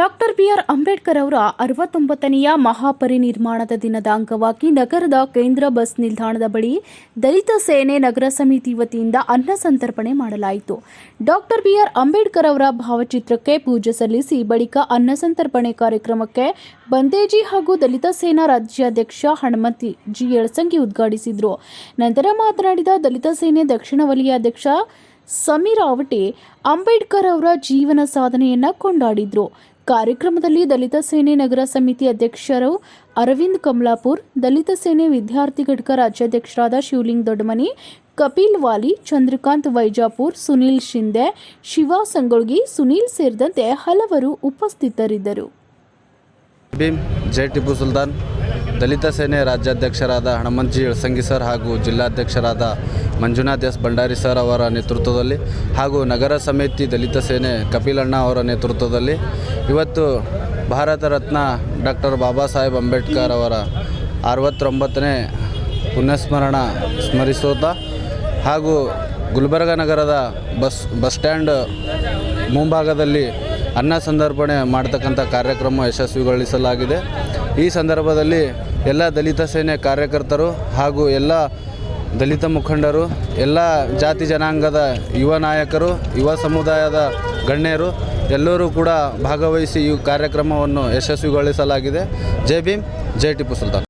Doctor B R Ambedkar ಅವರ ಅರವತ್ತೊಂಬತ್ತನೆಯ ಮಹಾಪರಿನಿರ್ಮಾಣದ ದಿನದ ಅಂಗವಾಗಿ ನಗರದ ಕೇಂದ್ರ ಬಸ್ ನಿಲ್ದಾಣದ ಬಳಿ ದಲಿತ ಸೇನೆ ನಗರ ಸಮಿತಿ ವತಿಯಿಂದ ಅನ್ನ ಸಂತರ್ಪಣೆ ಮಾಡಲಾಯಿತು. ಡಾಕ್ಟರ್ ಬಿಆರ್ ಅಂಬೇಡ್ಕರ್ ಅವರ ಭಾವಚಿತ್ರಕ್ಕೆ ಪೂಜೆ ಸಲ್ಲಿಸಿ ಬಳಿಕ ಅನ್ನ ಸಂತರ್ಪಣೆ ಕಾರ್ಯಕ್ರಮಕ್ಕೆ ಬಂದೇಜಿ ಹಾಗೂ ದಲಿತ ಸೇನಾ ರಾಜ್ಯಾಧ್ಯಕ್ಷ ಹಣಮತಿ ಜಿ ಯಳಸಂಗಿ ಉದ್ಘಾಟಿಸಿದರು. ನಂತರ ಮಾತನಾಡಿದ ದಲಿತ ಸೇನೆ ದಕ್ಷಿಣ ವಲಯ ಅಧ್ಯಕ್ಷ ಸಮೀರ್ ಅವಟೆ ಅಂಬೇಡ್ಕರ್ ಅವರ ಜೀವನ ಸಾಧನೆಯನ್ನು ಕೊಂಡಾಡಿದ್ರು. ಕಾರ್ಯಕ್ರಮದಲ್ಲಿ ದಲಿತ ಸೇನೆ ನಗರ ಸಮಿತಿ ಅಧ್ಯಕ್ಷರು ಅರವಿಂದ್ ಕಮಲಾಪುರ್, ದಲಿತ ಸೇನೆ ವಿದ್ಯಾರ್ಥಿ ಘಟಕ ರಾಜ್ಯಾಧ್ಯಕ್ಷರಾದ ಶಿವಲಿಂಗ್ ದೊಡ್ಡಮನಿ, ಕಪಿಲ್ ವಾಲಿ, ಚಂದ್ರಕಾಂತ್ ವೈಜಾಪುರ್, ಸುನೀಲ್ ಶಿಂದೆ, ಶಿವ ಸಂಗೊಳ್ಗಿ, ಸುನೀಲ್ ಸೇರಿದಂತೆ ಹಲವರು ಉಪಸ್ಥಿತರಿದ್ದರು. ಜೈ ಟಿಪ್ಪು ಸುಲ್ತಾನ್. ದಲಿತ ಸೇನೆ ರಾಜ್ಯಾಧ್ಯಕ್ಷರಾದ ಹನುಮಂತಜಿ ಇಳಸಂಗಿ ಸರ್ ಹಾಗೂ ಜಿಲ್ಲಾಧ್ಯಕ್ಷರಾದ ಮಂಜುನಾಥ್ ಎಸ್ ಭಂಡಾರಿ ಸರ್ ಅವರ ನೇತೃತ್ವದಲ್ಲಿ ಹಾಗೂ ನಗರ ಸಮಿತಿ ದಲಿತ ಸೇನೆ ಕಪಿಲಣ್ಣ ಅವರ ನೇತೃತ್ವದಲ್ಲಿ ಇವತ್ತು ಭಾರತ ರತ್ನ ಡಾಕ್ಟರ್ ಬಾಬಾ ಸಾಹೇಬ್ ಅಂಬೇಡ್ಕರ್ ಅವರ ಅರವತ್ತೊಂಬತ್ತನೇ ಪುಣ್ಯಸ್ಮರಣ ಸ್ಮರಿಸೋದ ಹಾಗೂ ಗುಲ್ಬರ್ಗ ನಗರದ ಬಸ್ ಬಸ್ ಸ್ಟ್ಯಾಂಡ್ ಮುಂಭಾಗದಲ್ಲಿ ಅನ್ನ ಸಂದರ್ಪಣೆ ಮಾಡ್ತಕ್ಕಂಥ ಕಾರ್ಯಕ್ರಮ ಯಶಸ್ವಿಗೊಳಿಸಲಾಗಿದೆ. ಈ ಸಂದರ್ಭದಲ್ಲಿ ಎಲ್ಲ ದಲಿತ ಸೇನೆ ಕಾರ್ಯಕರ್ತರು ಹಾಗೂ ಎಲ್ಲ ದಲಿತ ಮುಖಂಡರು, ಎಲ್ಲ ಜಾತಿ ಜನಾಂಗದ ಯುವ ನಾಯಕರು, ಯುವ ಸಮುದಾಯದ ಗಣ್ಯರು, ಎಲ್ಲರೂ ಕೂಡ ಭಾಗವಹಿಸಿ ಈ ಕಾರ್ಯಕ್ರಮವನ್ನು ಯಶಸ್ವಿಗೊಳಿಸಲಾಗಿದೆ. ಜೈ ಭೀಮ್, ಜೈ ಟಿಪ್ಪು ಸುಲ್ತಾನ್.